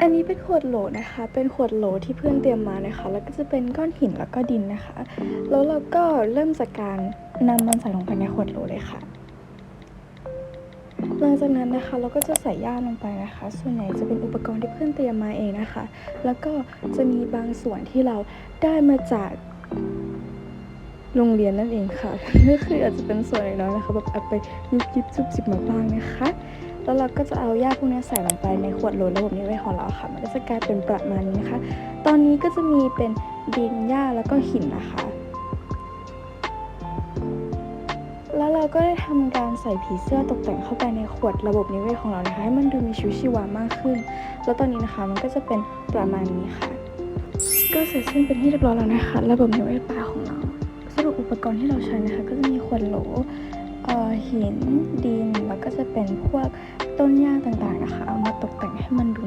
อันนี้เป็นขวดโหลนะคะ เป็นขวดโหลที่เพื่อนเตรียมมานะคะ แล้วก็จะเป็นก้อนหินแล้วก็ดินนะคะ แล้วเราก็เริ่มจากการนำมันใส่ลงไปในขวดโหลเลยค่ะ หลังจากนั้นนะคะเราก็จะใส่ย่าลงไปนะคะ ส่วนใหญ่จะเป็นอุปกรณ์ที่เพื่อนเตรียมมาเองนะคะ แล้วก็จะมีบางส่วนที่เราได้มาจากโรงเรียนนั่นเองค่ะก็คืออาจจะเป็นส่วนน้อยๆนะคะแบบเอาไปยุบยิบจุบจิบมาบ้างนะคะ แล้วเราก็จะเอาหญ้าพวกนี้ใส่ลงไปในขวดโหลระบบนี้ไว้ของเราค่ะ มันก็จะกลายเป็นประมาณนี้นะคะ ตอนนี้ก็จะมีเป็นดินหญ้าแล้วก็หินนะคะ แล้วเราก็ได้ทำการใส่ผีเสื้อตกแต่งเข้าไปในขวดระบบนิเวศของเรานะคะให้มันดูมีชีวิตชีวามากขึ้น แล้วตอนนี้นะคะมันก็จะเป็นประมาณนี้ค่ะ ก็เสร็จสิ้นเป็นที่เรียบร้อยแล้วนะคะ ระบบนิเวศป่าของเรา สรุปอุปกรณ์ที่เราใช้นะคะ ก็จะมีขวดโหล หินดินแล้วก็จะเป็นพวกต้นหญ้าต่างๆนะคะเอามาตกแต่งให้มันดู